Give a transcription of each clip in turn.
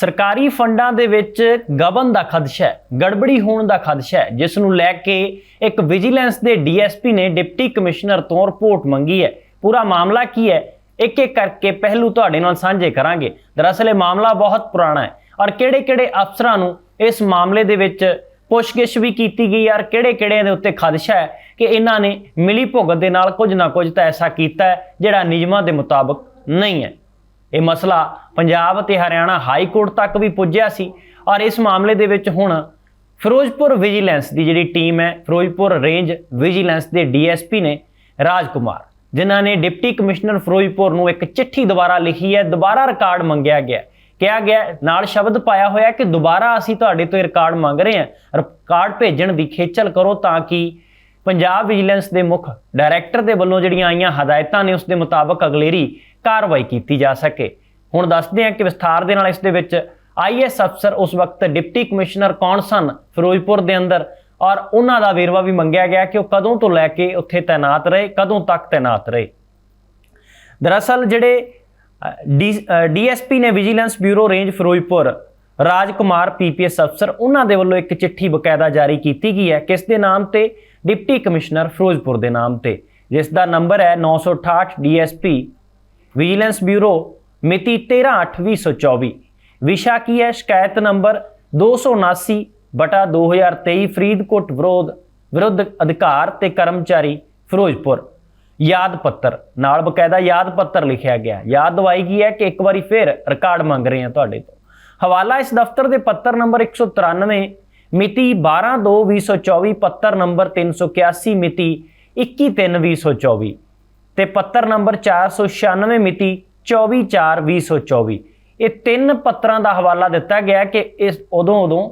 ਸਰਕਾਰੀ ਫੰਡਾਂ ਦੇ ਵਿੱਚ ਗਬਨ ਦਾ ਖਦਸ਼ਾ ਹੈ, ਗੜਬੜੀ ਹੋਣ ਦਾ ਖਦਸ਼ਾ ਹੈ, ਜਿਸ ਨੂੰ ਲੈ ਕੇ ਇੱਕ ਵਿਜੀਲੈਂਸ ਦੇ ਡੀਐਸਪੀ ਨੇ ਡਿਪਟੀ ਕਮਿਸ਼ਨਰ ਤੋਂ ਰਿਪੋਰਟ ਮੰਗੀ ਹੈ। ਪੂਰਾ ਮਾਮਲਾ ਕੀ ਹੈ? ਇੱਕ ਇੱਕ ਕਰਕੇ ਪਹਿਲੂ ਤੁਹਾਡੇ ਨਾਲ ਸਾਂਝੇ ਕਰਾਂਗੇ। ਦਰਅਸਲ ਇਹ ਮਾਮਲਾ ਬਹੁਤ ਪੁਰਾਣਾ ਹੈ ਔਰ ਕਿਹੜੇ-ਕਿਹੜੇ ਅਫਸਰਾਂ ਨੂੰ ਇਸ ਮਾਮਲੇ ਦੇ ਵਿੱਚ ਪੁੱਛਗਿੱਛ ਵੀ ਕੀਤੀ ਗਈ ਔਰ ਕਿਹੜੇ-ਕਿਹੜੇ ਦੇ ਉੱਤੇ ਖਦਸ਼ਾ ਹੈ ਕਿ ਇਹਨਾਂ ਨੇ ਮਿਲੀ ਭੁਗਤ ਦੇ ਨਾਲ ਕੁਝ ਨਾ ਕੁਝ ਤਾਂ ਐਸਾ ਕੀਤਾ ਹੈ, ਜਿਹੜਾ ਨਿਯਮਾਂ ਦੇ ਮੁਤਾਬਕ ਨਹੀਂ ਹੈ। ਇਹ ਮਸਲਾ ਪੰਜਾਬ ਅਤੇ ਹਰਿਆਣਾ ਹਾਈ ਕੋਰਟ ਤੱਕ ਵੀ ਪੁੱਜਿਆ ਸੀ ਔਰ ਇਸ ਮਾਮਲੇ ਦੇ ਵਿੱਚ ਹੁਣ ਫਿਰੋਜ਼ਪੁਰ ਵਿਜੀਲੈਂਸ ਦੀ ਜਿਹੜੀ ਟੀਮ ਹੈ, ਫਿਰੋਜ਼ਪੁਰ ਰੇਂਜ ਵਿਜੀਲੈਂਸ ਦੇ ਡੀਐਸਪੀ ਨੇ ਰਾਜ ਕੁਮਾਰ ਜਿਨ੍ਹਾਂ ਨੇ ਡਿਪਟੀ ਕਮਿਸ਼ਨਰ ਫਿਰੋਜ਼ਪੁਰ ਨੂੰ ਇੱਕ ਚਿੱਠੀ ਦੁਬਾਰਾ ਲਿਖੀ ਹੈ, ਦੁਬਾਰਾ ਰਿਕਾਰਡ ਮੰਗਿਆ ਗਿਆ ਕਿਹਾ ਗਿਆ ਨਾਲ ਸ਼ਬਦ ਪਾਇਆ ਹੋਇਆ ਕਿ ਦੁਬਾਰਾ ਅਸੀਂ ਤੁਹਾਡੇ ਤੋਂ ਇਹ ਰਿਕਾਰਡ ਮੰਗ ਰਹੇ ਹਾਂ, ਰਿਕਾਰਡ ਭੇਜਣ ਦੀ ਖੇਚਲ ਕਰੋ ਤਾਂ ਕਿ ਪੰਜਾਬ ਵਿਜੀਲੈਂਸ ਦੇ ਮੁੱਖ ਡਾਇਰੈਕਟਰ ਦੇ ਵੱਲੋਂ ਜਿਹੜੀਆਂ ਆਈਆਂ ਹਦਾਇਤਾਂ ਨੇ, ਉਸ ਦੇ ਮੁਤਾਬਕ ਅਗਲੇਰੀ ਕਾਰਵਾਈ ਕੀਤੀ ਜਾ ਸਕੇ। ਹੁਣ ਦੱਸਦੇ ਹਾਂ ਕਿ ਵਿਸਥਾਰ ਦੇ ਨਾਲ ਇਸ ਦੇ ਵਿੱਚ ਆਈਐਸ ਅਫਸਰ ਉਸ ਵਕਤ ਡਿਪਟੀ ਕਮਿਸ਼ਨਰ ਕੌਣ ਸਨ ਫਿਰੋਜ਼ਪੁਰ ਦੇ ਅੰਦਰ ਔਰ ਉਹਨਾਂ ਦਾ ਵੇਰਵਾ ਵੀ ਮੰਗਿਆ ਗਿਆ ਕਿ ਉਹ ਕਦੋਂ ਤੋਂ ਲੈ ਕੇ ਉੱਥੇ ਤਾਇਨਾਤ ਰਹੇ, ਕਦੋਂ ਤੱਕ ਤਾਇਨਾਤ ਰਹੇ। ਦਰਅਸਲ ਜਿਹੜੇ ਡੀਐਸਪੀ ਨੇ vigilance bureau range Firozpur, Rajkumar PPS ਅਫਸਰ, ਉਹਨਾਂ ਦੇ ਵੱਲੋਂ ਇੱਕ ਚਿੱਠੀ ਬਕਾਇਦਾ ਜਾਰੀ ਕੀਤੀ ਗਈ ਹੈ, ਕਿਸ ਦੇ ਨਾਮ ਤੇ? ਡਿਪਟੀ ਕਮਿਸ਼ਨਰ ਫਿਰੋਜ਼ਪੁਰ ਦੇ ਨਾਮ ਤੇ, ਜਿਸ ਦਾ ਨੰਬਰ ਹੈ 968 ਡੀਐਸਪੀ ਵਿਜੀਲੈਂਸ ਬਿਊਰੋ ਮਿਤੀ 13/8/2024 ਵਿਸ਼ਾ ਕੀ ਹੈ? ਸ਼ਿਕਾਇਤ ਨੰਬਰ 279 ਬਟਾ 2023 ਫਰੀਦਕੋਟ ਵਿਰੋਧ ਵਿਰੁੱਧ ਅਧਿਕਾਰ ਤੇ ਕਰਮਚਾਰੀ ਫਿਰੋਜ਼ਪੁਰ। ਯਾਦ ਪੱਤਰ। ਨਾਲ ਬਕਾਇਦਾ ਯਾਦ ਪੱਤਰ ਲਿਖਿਆ ਗਿਆ। ਯਾਦ ਦਵਾਈ ਕੀ ਹੈ ਕਿ ਇੱਕ ਵਾਰੀ ਫਿਰ ਰਿਕਾਰਡ ਮੰਗ ਰਹੇ ਹਾਂ ਤੁਹਾਡੇ ਤੋਂ। ਹਵਾਲਾ ਇਸ ਦਫ਼ਤਰ ਦੇ ਪੱਤਰ ਨੰਬਰ 193 ਮਿਤੀ 12/2/2024 ਪੱਤਰ ਨੰਬਰ 381 ਮਿਤੀ 21/3/2024 ਤੇ ਪੱਤਰ ਨੰਬਰ 496 ਮਿਤੀ 24/4/2024 ਇਹ ਤਿੰਨ ਪੱਤਰਾਂ ਦਾ ਹਵਾਲਾ ਦਿੱਤਾ ਗਿਆ ਕਿ ਇਸ ਉਦੋਂ ਉਦੋਂ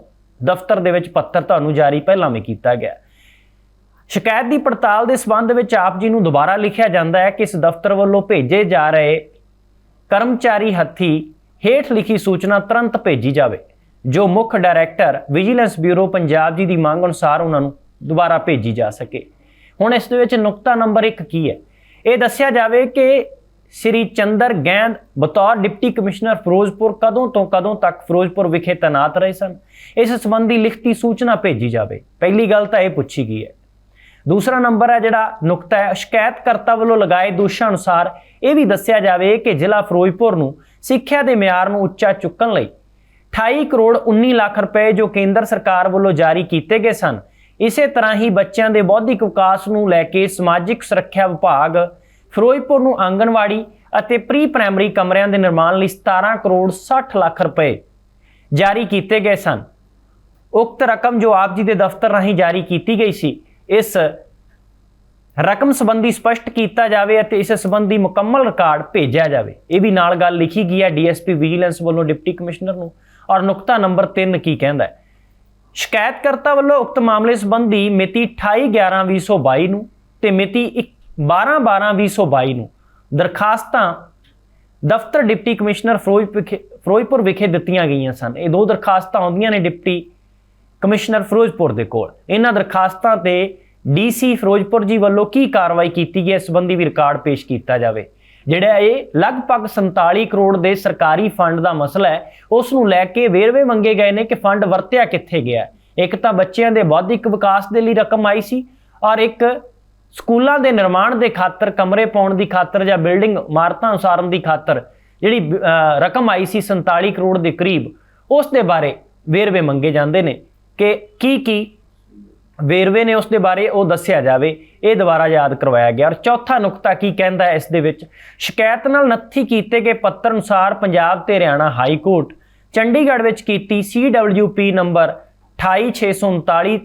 ਦਫ਼ਤਰ ਦੇ ਵਿੱਚ ਪੱਤਰ ਤੁਹਾਨੂੰ ਜਾਰੀ ਪਹਿਲਾਂ ਵੀ ਕੀਤਾ ਗਿਆ। ਸ਼ਿਕਾਇਤ ਦੀ ਪੜਤਾਲ ਦੇ ਸਬੰਧ ਵਿੱਚ ਆਪ ਜੀ ਨੂੰ ਦੁਬਾਰਾ ਲਿਖਿਆ ਜਾਂਦਾ ਹੈ ਕਿ ਇਸ ਦਫ਼ਤਰ ਵੱਲੋਂ ਭੇਜੇ ਜਾ ਰਹੇ ਕਰਮਚਾਰੀ ਹੱਥੀ ਹੇਠ ਲਿਖੀ ਸੂਚਨਾ ਤੁਰੰਤ ਭੇਜੀ ਜਾਵੇ, ਜੋ ਮੁੱਖ ਡਾਇਰੈਕਟਰ, ਵਿਜੀਲੈਂਸ ਬਿਊਰੋ ਪੰਜਾਬ ਜੀ ਦੀ ਮੰਗ ਅਨੁਸਾਰ ਉਹਨਾਂ ਨੂੰ ਦੁਬਾਰਾ ਭੇਜੀ ਜਾ ਸਕੇ। ਹੁਣ ਇਸ ਦੇ ਵਿੱਚ ਨੁਕਤਾ ਨੰਬਰ 1 ਕੀ ਹੈ? ਇਹ ਦੱਸਿਆ ਜਾਵੇ ਕਿ ਸ੍ਰੀ ਚੰਦਰ ਗੈਂਦ ਬਤੌਰ ਡਿਪਟੀ ਕਮਿਸ਼ਨਰ ਫਿਰੋਜ਼ਪੁਰ ਕਦੋਂ ਤੋਂ ਕਦੋਂ ਤੱਕ ਫਿਰੋਜ਼ਪੁਰ ਵਿਖੇ ਤੈਨਾਤ ਰਹੇ ਸਨ? ਇਸ ਸੰਬੰਧੀ ਲਿਖਤੀ ਸੂਚਨਾ ਭੇਜੀ ਜਾਵੇ। ਪਹਿਲੀ ਗੱਲ ਤਾਂ ਇਹ ਪੁੱਛੀ ਗਈ ਹੈ। ਦੂਸਰਾ ਨੰਬਰ ਹੈ ਜਿਹੜਾ ਨੁਕਤਾ ਹੈ, ਸ਼ਿਕਾਇਤਕਰਤਾ ਵੱਲੋਂ ਲਗਾਏ ਦੋਸ਼ਾਂ ਅਨੁਸਾਰ ਇਹ ਵੀ ਦੱਸਿਆ ਜਾਵੇ ਕਿ ਜ਼ਿਲ੍ਹਾ ਫਿਰੋਜ਼ਪੁਰ ਨੂੰ ਸਿੱਖਿਆ ਦੇ ਮਿਆਰ ਨੂੰ ਉੱਚਾ ਚੁੱਕਣ ਲਈ 28 ਕਰੋੜ 19 ਲੱਖ ਰੁਪਏ ਜੋ ਕੇਂਦਰ ਸਰਕਾਰ ਵੱਲੋਂ ਜਾਰੀ ਕੀਤੇ ਗਏ ਸਨ ਇਸੇ ਤਰ੍ਹਾਂ ਹੀ ਬੱਚਿਆਂ ਦੇ ਬੌਧਿਕ ਵਿਕਾਸ ਨੂੰ ਲੈ ਕੇ ਸਮਾਜਿਕ ਸੁਰੱਖਿਆ ਵਿਭਾਗ, ਫਿਰੋਜ਼ਪੁਰ ਨੂੰ ਆਂਗਣਵਾੜੀ ਅਤੇ ਪ੍ਰੀ ਪ੍ਰਾਇਮਰੀ ਕਮਰਿਆਂ ਦੇ ਨਿਰਮਾਣ ਲਈ 17 ਕਰੋੜ 60 ਲੱਖ ਰੁਪਏ ਜਾਰੀ ਕੀਤੇ ਗਏ ਸਨ। ਉਕਤ ਰਕਮ ਜੋ ਆਪ ਜੀ ਦੇ ਦਫ਼ਤਰ ਰਾਹੀਂ ਜਾਰੀ ਕੀਤੀ ਗਈ ਸੀ, ਇਸ ਰਕਮ ਸੰਬੰਧੀ ਸਪਸ਼ਟ ਕੀਤਾ ਜਾਵੇ ਅਤੇ ਇਸ ਸੰਬੰਧੀ ਮੁਕੰਮਲ ਰਿਕਾਰਡ ਭੇਜਿਆ ਜਾਵੇ। ਇਹ ਵੀ ਨਾਲ ਗੱਲ ਲਿਖੀ ਗਈ ਹੈ ਡੀਐਸਪੀ ਵਿਜੀਲੈਂਸ ਵੱਲੋਂ ਡਿਪਟੀ ਕਮਿਸ਼ਨਰ ਨੂੰ ਔਰ ਨੁਕਤਾ ਨੰਬਰ 3 ਕੀ ਕਹਿੰਦਾ ਹੈ। ਸ਼ਿਕਾਇਤਕਰਤਾ ਵੱਲੋਂ ਉਕਤ ਮਾਮਲੇ ਸੰਬੰਧੀ ਮਿਤੀ 28/11/2022 ਨੂੰ ਤੇ ਮਿਤੀ 12/12/2022 ਨੂੰ ਦਰਖਾਸਤਾਂ ਦਫ਼ਤਰ ਡਿਪਟੀ ਕਮਿਸ਼ਨਰ ਫਿਰੋਜ਼ਪੁਰ ਵਿਖੇ- ਫਿਰੋਜ਼ਪੁਰ ਵਿਖੇ ਦਿੱਤੀਆਂ ਗਈਆਂ ਸਨ। ਇਹ ਦੋ ਦਰਖਾਸਤਾਂ ਆਉਂਦੀਆਂ ਨੇ ਡਿਪਟੀ ਕਮਿਸ਼ਨਰ ਫਿਰੋਜ਼ਪੁਰ ਦੇ ਕੋਲ। ਇਹਨਾਂ ਦਰਖਾਸਤਾਂ ਤੇ ਡੀਸੀ ਫਿਰੋਜ਼ਪੁਰ ਜੀ ਵੱਲੋਂ ਕੀ ਕਾਰਵਾਈ ਕੀਤੀ ਗਈ ਇਸ ਸੰਬੰਧੀ ਵੀ ਰਿਕਾਰਡ ਪੇਸ਼ ਕੀਤਾ ਜਾਵੇ। ਜਿਹੜਾ ਇਹ ਲਗਭਗ 47 ਕਰੋੜ ਦੇ ਸਰਕਾਰੀ ਫੰਡ ਦਾ ਮਸਲਾ ਹੈ, ਉਸ ਨੂੰ ਲੈ ਕੇ ਵੇਰਵੇ ਮੰਗੇ ਗਏ ਨੇ ਕਿ ਫੰਡ ਵਰਤਿਆ ਕਿੱਥੇ ਗਿਆ ਇੱਕ ਤਾਂ ਬੱਚਿਆਂ ਦੇ ਬੌਧਿਕ ਵਿਕਾਸ ਦੇ ਲਈ ਰਕਮ ਆਈ ਸੀ ਔਰ ਇੱਕ ਸਕੂਲਾਂ ਦੇ ਨਿਰਮਾਣ ਦੇ ਖਾਤਰ, ਕਮਰੇ ਪਾਉਣ ਦੀ ਖਾਤਰ ਜਾਂ ਬਿਲਡਿੰਗ ਇਮਾਰਤਾਂ ਉਸਾਰਨ ਦੀ ਖਾਤਰ ਜਿਹੜੀ ਰਕਮ ਆਈ ਸੀ 47 ਕਰੋੜ ਦੇ ਕਰੀਬ, ਉਸ ਦੇ ਬਾਰੇ ਵੇਰਵੇ ਮੰਗੇ ਜਾਂਦੇ ਨੇ ਕਿ ਕੀ ਕੀ ਵੇਰਵੇ ਨੇ ਉਸ ਦੇ ਬਾਰੇ ਉਹ ਦੱਸਿਆ ਜਾਵੇ, ਇਹ ਦੁਬਾਰਾ ਯਾਦ ਕਰਵਾਇਆ ਗਿਆ। ਔਰ ਚੌਥਾ ਨੁਕਤਾ ਕੀ ਕਹਿੰਦਾ ਹੈ ਇਸ ਦੇ ਵਿੱਚ? ਸ਼ਿਕਾਇਤ ਨਾਲ ਨੱਥੀ ਕੀਤੇ ਗਏ ਪੱਤਰ ਅਨੁਸਾਰ ਪੰਜਾਬ ਤੇ ਹਰਿਆਣਾ ਹਾਈ ਕੋਰਟ ਚੰਡੀਗੜ੍ਹ ਵਿੱਚ ਕੀਤੀ CWP ਨੰਬਰ 28639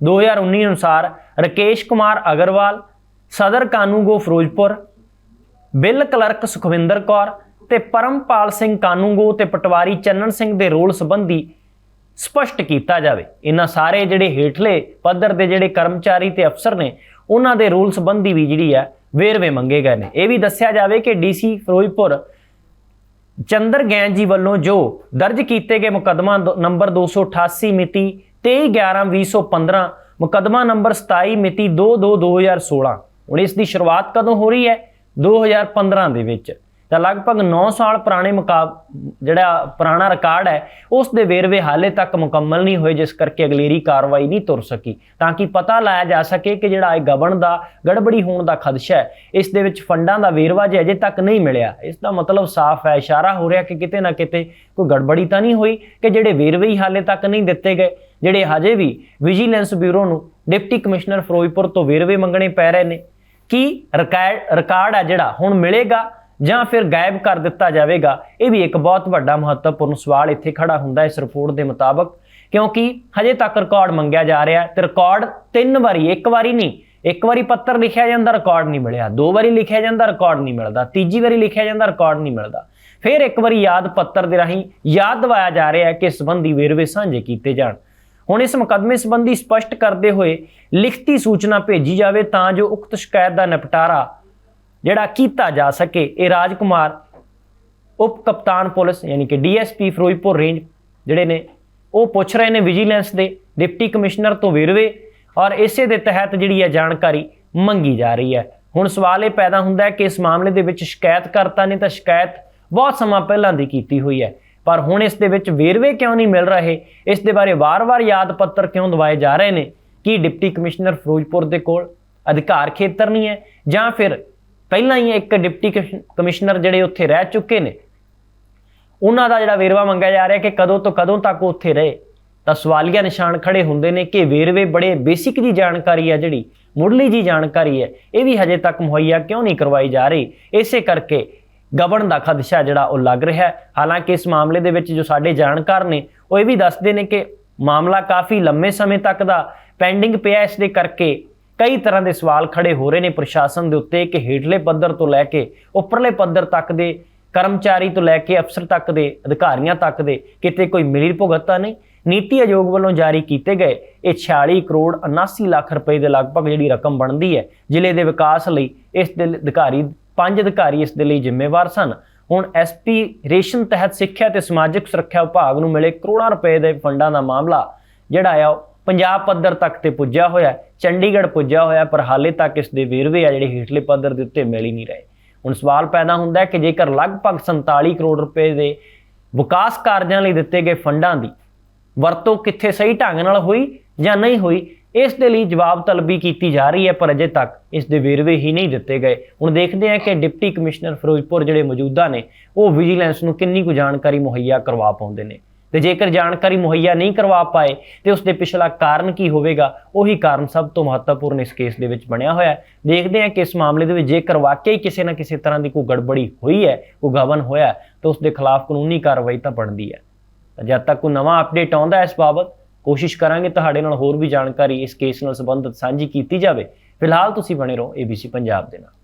2019 ਅਨੁਸਾਰ ਰਕੇਸ਼ ਕੁਮਾਰ ਅਗਰਵਾਲ, ਸਦਰ ਕਾਨੂੰਗੋ ਫਿਰੋਜ਼ਪੁਰ, ਬਿੱਲ ਕਲਰਕ ਸੁਖਵਿੰਦਰ ਕੌਰ ਤੇ ਪਰਮਪਾਲ ਸਿੰਘ ਕਾਨੂੰਗੋ ਤੇ ਪਟਵਾਰੀ ਚੰਨਣ ਸਿੰਘ ਦੇ ਰੋਲ ਸੰਬੰਧੀ ਸਪਸ਼ਟ ਕੀਤਾ ਜਾਵੇ। ਇਹਨਾਂ ਸਾਰੇ ਜਿਹੜੇ ਹੇਠਲੇ ਪੱਧਰ ਦੇ ਜਿਹੜੇ ਕਰਮਚਾਰੀ ਤੇ ਅਫਸਰ ਨੇ, ਉਹਨਾਂ ਦੇ ਰੂਲ ਸੰਬੰਧੀ ਵੀ ਜਿਹੜੀ ਹੈ ਵੇਰਵੇ ਮੰਗੇ ਗਏ ਨੇ। ਇਹ ਵੀ ਦੱਸਿਆ ਜਾਵੇ ਕਿ ਡੀਸੀ ਫਿਰੋਜ਼ਪੁਰ ਚੰਦਰ ਗੈਨ ਜੀ ਵੱਲੋਂ ਜੋ ਦਰਜ ਕੀਤੇ ਗਏ ਮੁਕੱਦਮਾ ਦ- ਨੰਬਰ 288 ਮਿਤੀ 23/11/2015 ਮੁਕੱਦਮਾ ਨੰਬਰ 27 ਮਿਤੀ 2/2/2016 ਹੁਣ ਇਸ ਦੀ ਸ਼ੁਰੂਆਤ ਕਦੋਂ ਹੋ ਰਹੀ ਹੈ? 2015 ਦੇ ਵਿੱਚ। ਤਾਂ ਲਗਭਗ 9 ਸਾਲ ਪੁਰਾਣੇ ਮੁਕਾਬ, ਜਿਹੜਾ ਪੁਰਾਣਾ ਰਿਕਾਰਡ ਹੈ, ਉਸ ਦੇ ਵੇਰਵੇ ਹਾਲੇ ਤੱਕ ਮੁਕੰਮਲ ਨਹੀਂ ਹੋਏ, ਜਿਸ ਕਰਕੇ ਅਗਲੇਰੀ ਕਾਰਵਾਈ ਨਹੀਂ ਤੁਰ ਸਕੀ। ਤਾਂ ਕਿ ਪਤਾ ਲਾਇਆ ਜਾ ਸਕੇ ਕਿ ਜਿਹੜਾ ਇਹ ਗਬਨ ਦਾ, ਗੜਬੜੀ ਹੋਣ ਦਾ ਖਦਸ਼ਾ ਹੈ, ਇਸ ਦੇ ਵਿੱਚ ਫੰਡਾਂ ਦਾ ਵੇਰਵਾ ਜੇ ਅਜੇ ਤੱਕ ਨਹੀਂ ਮਿਲਿਆ। ਇਸ ਦਾ ਮਤਲਬ ਸਾਫ਼ ਹੈ, ਇਸ਼ਾਰਾ ਹੋ ਰਿਹਾ ਕਿ ਕਿਤੇ ਨਾ ਕਿਤੇ ਕੋਈ ਗੜਬੜੀ ਤਾਂ ਨਹੀਂ ਹੋਈ ਕਿ ਜਿਹੜੇ ਵੇਰਵੇ ਹੀ ਹਾਲੇ ਤੱਕ ਨਹੀਂ ਦਿੱਤੇ ਗਏ, ਜਿਹੜੇ ਹਜੇ ਵੀ ਵਿਜੀਲੈਂਸ ਬਿਊਰੋ ਨੂੰ ਡਿਪਟੀ ਕਮਿਸ਼ਨਰ ਫਿਰੋਜ਼ਪੁਰ ਤੋਂ ਵੇਰਵੇ ਮੰਗਣੇ ਪੈ ਰਹੇ ਨੇ। ਕੀ ਰਿਕਾਰਡ ਰਿਕਾਰਡ ਹੈ ਜਿਹੜਾ ਹੁਣ ਮਿਲੇਗਾ? ਜਾਂ ਫਿਰ ਗਾਇਬ ਕਰ ਦਿੱਤਾ ਜਾਵੇਗਾ। ਇਹ ਵੀ ਇੱਕ ਬਹੁਤ ਵੱਡਾ ਮਹੱਤਵਪੂਰਨ ਸਵਾਲ ਇੱਥੇ ਖੜਾ ਹੁੰਦਾ ਇਸ ਰਿਪੋਰਟ ਦੇ ਮੁਤਾਬਕ, ਕਿਉਂਕਿ ਹਜੇ ਤੱਕ ਰਿਕਾਰਡ ਮੰਗਿਆ ਜਾ ਰਿਹਾ ਹੈ ਤੇ ਰਿਕਾਰਡ ਤਿੰਨ ਵਾਰੀ, ਇੱਕ ਵਾਰੀ ਨਹੀਂ, ਇੱਕ ਵਾਰੀ ਪੱਤਰ ਲਿਖਿਆ ਜਾਂਦਾ, ਰਿਕਾਰਡ ਨਹੀਂ ਮਿਲਿਆ। ਦੋ ਵਾਰੀ ਲਿਖਿਆ ਜਾਂਦਾ, ਰਿਕਾਰਡ ਨਹੀਂ ਮਿਲਦਾ। ਤੀਜੀ ਵਾਰੀ ਲਿਖਿਆ ਜਾਂਦਾ, ਰਿਕਾਰਡ ਨਹੀਂ ਮਿਲਦਾ। ਫਿਰ ਇੱਕ ਵਾਰੀ ਯਾਦ ਪੱਤਰ ਦੇ ਰਾਹੀਂ ਯਾਦ ਦਿਵਾਇਆ ਜਾ ਰਿਹਾ ਹੈ ਕਿ ਸੰਬੰਧੀ ਵੇਰਵੇ ਸਾਂਝੇ ਕੀਤੇ ਜਾਣ। ਹੁਣ ਇਸ ਮੁਕੱਦਮੇ ਸੰਬੰਧੀ ਸਪਸ਼ਟ ਕਰਦੇ ਹੋਏ ਲਿਖਤੀ ਸੂਚਨਾ ਭੇਜੀ ਜਾਵੇ ਤਾਂ ਜੋ ਉਕਤ ਸ਼ਿਕਾਇਤ ਦਾ ਨਿਪਟਾਰਾ ਜਿਹੜਾ ਕੀਤਾ ਜਾ ਸਕੇ, ਇਹ ਰਾਜ ਕੁਮਾਰ ਉਪ ਕਪਤਾਨ ਪੁਲਿਸ ਯਾਨੀ ਕਿ ਡੀਐਸਪੀ ਫਿਰੋਜ਼ਪੁਰ ਰੇਂਜ ਜਿਹੜੇ ਨੇ, ਉਹ ਪੁੱਛ ਰਹੇ ਨੇ ਵਿਜੀਲੈਂਸ ਦੇ ਡਿਪਟੀ ਕਮਿਸ਼ਨਰ ਤੋਂ ਵੇਰਵੇ ਔਰ ਇਸੇ ਦੇ ਤਹਿਤ ਜਿਹੜੀ ਹੈ ਜਾਣਕਾਰੀ ਮੰਗੀ ਜਾ ਰਹੀ ਹੈ। ਹੁਣ ਸਵਾਲ ਇਹ ਪੈਦਾ ਹੁੰਦਾ ਹੈ ਕਿ ਇਸ ਮਾਮਲੇ ਦੇ ਵਿੱਚ ਸ਼ਿਕਾਇਤਕਰਤਾ ਨੇ ਤਾਂ ਸ਼ਿਕਾਇਤ ਬਹੁਤ ਸਮਾਂ ਪਹਿਲਾਂ ਦੀ ਕੀਤੀ ਹੋਈ ਹੈ, ਪਰ ਹੁਣ ਇਸ ਦੇ ਵਿੱਚ ਵੇਰਵੇ ਕਿਉਂ ਨਹੀਂ ਮਿਲ ਰਹੇ? ਇਸ ਦੇ ਬਾਰੇ ਵਾਰ-ਵਾਰ ਯਾਦ ਪੱਤਰ ਕਿਉਂ ਦਵਾਏ ਜਾ ਰਹੇ ਨੇ? ਕੀ ਡਿਪਟੀ ਕਮਿਸ਼ਨਰ ਫਿਰੋਜ਼ਪੁਰ ਦੇ ਕੋਲ ਅਧਿਕਾਰ ਖੇਤਰ ਨਹੀਂ ਹੈ ਜਾਂ ਫਿਰ ਪਹਿਲਾਂ ਹੀ ਇੱਕ ਡਿਪਟੀ ਕਮਿਸ਼ਨ- ਕਮਿਸ਼ਨਰ ਜਿਹੜੇ ਉੱਥੇ ਰਹਿ ਚੁੱਕੇ ਨੇ, ਉਹਨਾਂ ਦਾ ਜਿਹੜਾ ਵੇਰਵਾ ਮੰਗਿਆ ਜਾ ਰਿਹਾ ਕਿ ਕਦੋਂ ਤੋਂ ਕਦੋਂ ਤੱਕ ਉਹ ਉੱਥੇ ਰਹੇ। ਤਾਂ ਸਵਾਲੀਆ ਨਿਸ਼ਾਨ ਖੜੇ ਹੁੰਦੇ ਨੇ ਕਿ ਵੇਰਵੇ ਬੜੇ ਬੇਸਿਕ ਜੀ ਜਾਣਕਾਰੀ ਹੈ ਜਿਹੜੀ, ਮੁੱਢਲੀ ਜੀ ਜਾਣਕਾਰੀ ਹੈ, ਇਹ ਵੀ ਹਜੇ ਤੱਕ ਮੁਹੱਈਆ ਕਿਉਂ ਨਹੀਂ ਕਰਵਾਈ ਜਾ ਰਹੀ? ਇਸੇ ਕਰਕੇ ਗਬਨ ਦਾ ਖਦਸ਼ਾ ਜਿਹੜਾ ਉਹ ਲੱਗ ਰਿਹਾ ਹਾਲਾਂਕਿ ਇਸ ਮਾਮਲੇ ਦੇ ਵਿੱਚ ਜੋ ਸਾਡੇ ਜਾਣਕਾਰ ਨੇ, ਉਹ ਇਹ ਵੀ ਦੱਸਦੇ ਨੇ ਕਿ ਮਾਮਲਾ ਕਾਫੀ ਲੰਮੇ ਸਮੇਂ ਤੱਕ ਦਾ ਪੈਂਡਿੰਗ ਪਿਆ ਇਸ ਦੇ ਕਰਕੇ ਕਈ ਤਰ੍ਹਾਂ ਦੇ ਸਵਾਲ ਖੜੇ ਹੋ ਰਹੇ ਨੇ ਪ੍ਰਸ਼ਾਸਨ ਦੇ ਉੱਤੇ ਕਿ ਹੇਠਲੇ ਪੱਧਰ ਤੋਂ ਲੈ ਕੇ ਉੱਪਰਲੇ ਪੱਧਰ ਤੱਕ ਦੇ ਕਰਮਚਾਰੀ ਤੋਂ ਲੈ ਕੇ ਅਫਸਰ ਤੱਕ ਦੇ, ਅਧਿਕਾਰੀਆਂ ਤੱਕ ਦੇ ਕਿਤੇ ਕੋਈ ਮਿਲੀ ਭੁਗਤ ਤਾਂ ਨਹੀਂ। ਨੀਤੀ ਆਯੋਗ ਵੱਲੋਂ ਜਾਰੀ ਕੀਤੇ ਗਏ ਇਹ 46 ਕਰੋੜ 79 ਲੱਖ ਰੁਪਏ ਦੇ ਲਗਭਗ ਜਿਹੜੀ ਰਕਮ ਬਣਦੀ ਹੈ, ਜ਼ਿਲ੍ਹੇ ਦੇ ਵਿਕਾਸ ਲਈ ਇਸ ਦੇ ਅਧਿਕਾਰੀ, ਪੰਜ ਅਧਿਕਾਰੀ ਇਸ ਦੇ ਲਈ ਜ਼ਿੰਮੇਵਾਰ ਸਨ। ਹੁਣ ਐਸਪੀ ਰੇਸ਼ਨ ਤਹਿਤ ਸਿੱਖਿਆ ਤੇ ਸਮਾਜਿਕ ਸੁਰੱਖਿਆ ਵਿਭਾਗ ਨੂੰ ਮਿਲੇ ਕਰੋੜਾਂ ਰੁਪਏ ਦੇ ਫੰਡਾਂ ਦਾ ਮਾਮਲਾ, ਜਿਹੜਾ ਆ ਉਹ ਪੰਜਾਬ ਪੱਧਰ ਤੱਕ ਤੇ ਪੁੱਜਿਆ ਹੋਇਆ ਚੰਡੀਗੜ੍ਹ ਪੁੱਜਿਆ ਹੋਇਆ ਪਰ ਹਾਲੇ ਤੱਕ ਇਸ ਦੇ ਵੇਰਵੇ ਆ ਜਿਹੜੇ ਹੇਠਲੇ ਪੱਧਰ ਦੇ ਉੱਤੇ ਮਿਲ ਹੀ ਨਹੀਂ ਰਹੇ। ਹੁਣ ਸਵਾਲ ਪੈਦਾ ਹੁੰਦਾ ਹੈ ਕਿ ਜੇਕਰ ਲਗਭਗ 47 ਕਰੋੜ ਰੁਪਏ ਦੇ ਵਿਕਾਸ ਕਾਰਜਾਂ ਲਈ ਦਿੱਤੇ ਗਏ ਫੰਡਾਂ ਦੀ ਵਰਤੋਂ ਕਿੱਥੇ ਸਹੀ ਢੰਗ ਨਾਲ ਹੋਈ ਜਾਂ ਨਹੀਂ ਹੋਈ, ਇਸ ਦੇ ਲਈ ਜਵਾਬ ਤਲਬੀ ਕੀਤੀ ਜਾ ਰਹੀ ਹੈ, ਪਰ ਅਜੇ ਤੱਕ ਇਸ ਦੇ ਵੇਰਵੇ ਹੀ ਨਹੀਂ ਦਿੱਤੇ ਗਏ। ਹੁਣ ਦੇਖਦੇ ਹਾਂ ਕਿ ਡਿਪਟੀ ਕਮਿਸ਼ਨਰ ਫਿਰੋਜ਼ਪੁਰ ਜਿਹੜੇ ਮੌਜੂਦਾ ਨੇ, ਉਹ ਵਿਜੀਲੈਂਸ ਨੂੰ ਕਿੰਨੀ ਕੁ ਜਾਣਕਾਰੀ ਮੁਹੱਈਆ ਕਰਵਾ ਪਾਉਂਦੇ ਨੇ। ਤੇ ਜੇਕਰ ਜਾਣਕਾਰੀ ਮੁਹੱਈਆ ਨਹੀਂ ਕਰਵਾ ਪਾਏ ਤੇ ਉਸ ਦੇ ਪਿਛਲਾ ਕਾਰਨ ਕੀ ਹੋਵੇਗਾ, ਉਹੀ ਕਾਰਨ ਸਭ ਤੋਂ ਮਹੱਤਵਪੂਰਨ ਇਸ ਕੇਸ ਦੇ ਵਿੱਚ ਬਣਿਆ ਹੋਇਆ ਹੈ। ਦੇਖਦੇ ਹਾਂ ਕਿ ਇਸ ਮਾਮਲੇ ਦੇ ਵਿੱਚ ਜੇਕਰ ਵਾਕਈ ਕਿਸੇ ਨਾ ਕਿਸੇ ਤਰ੍ਹਾਂ ਦੀ ਕੋਈ ਗੜਬੜੀ ਹੋਈ ਹੈ, ਕੋਈ ਗਵਨ ਹੋਇਆ ਤਾਂ ਉਸ ਦੇ ਖਿਲਾਫ ਕਾਨੂੰਨੀ ਕਾਰਵਾਈ ਤਾਂ ਬਣਦੀ ਹੈ। ਤਾਂ ਜਦ ਤੱਕ ਕੋਈ ਨਵਾਂ ਅਪਡੇਟ ਆਉਂਦਾ ਇਸ ਬਾਬਤ, ਕੋਸ਼ਿਸ਼ ਕਰਾਂਗੇ ਤੁਹਾਡੇ ਨਾਲ ਹੋਰ ਵੀ ਜਾਣਕਾਰੀ ਇਸ ਕੇਸ ਨਾਲ ਸੰਬੰਧਿਤ ਸਾਂਝੀ ਕੀਤੀ ਜਾਵੇ। ਫਿਲਹਾਲ ਤੁਸੀਂ ਬਣੇ ਰਹੋ ABC ਪੰਜਾਬ ਦੇ ਨਾਲ।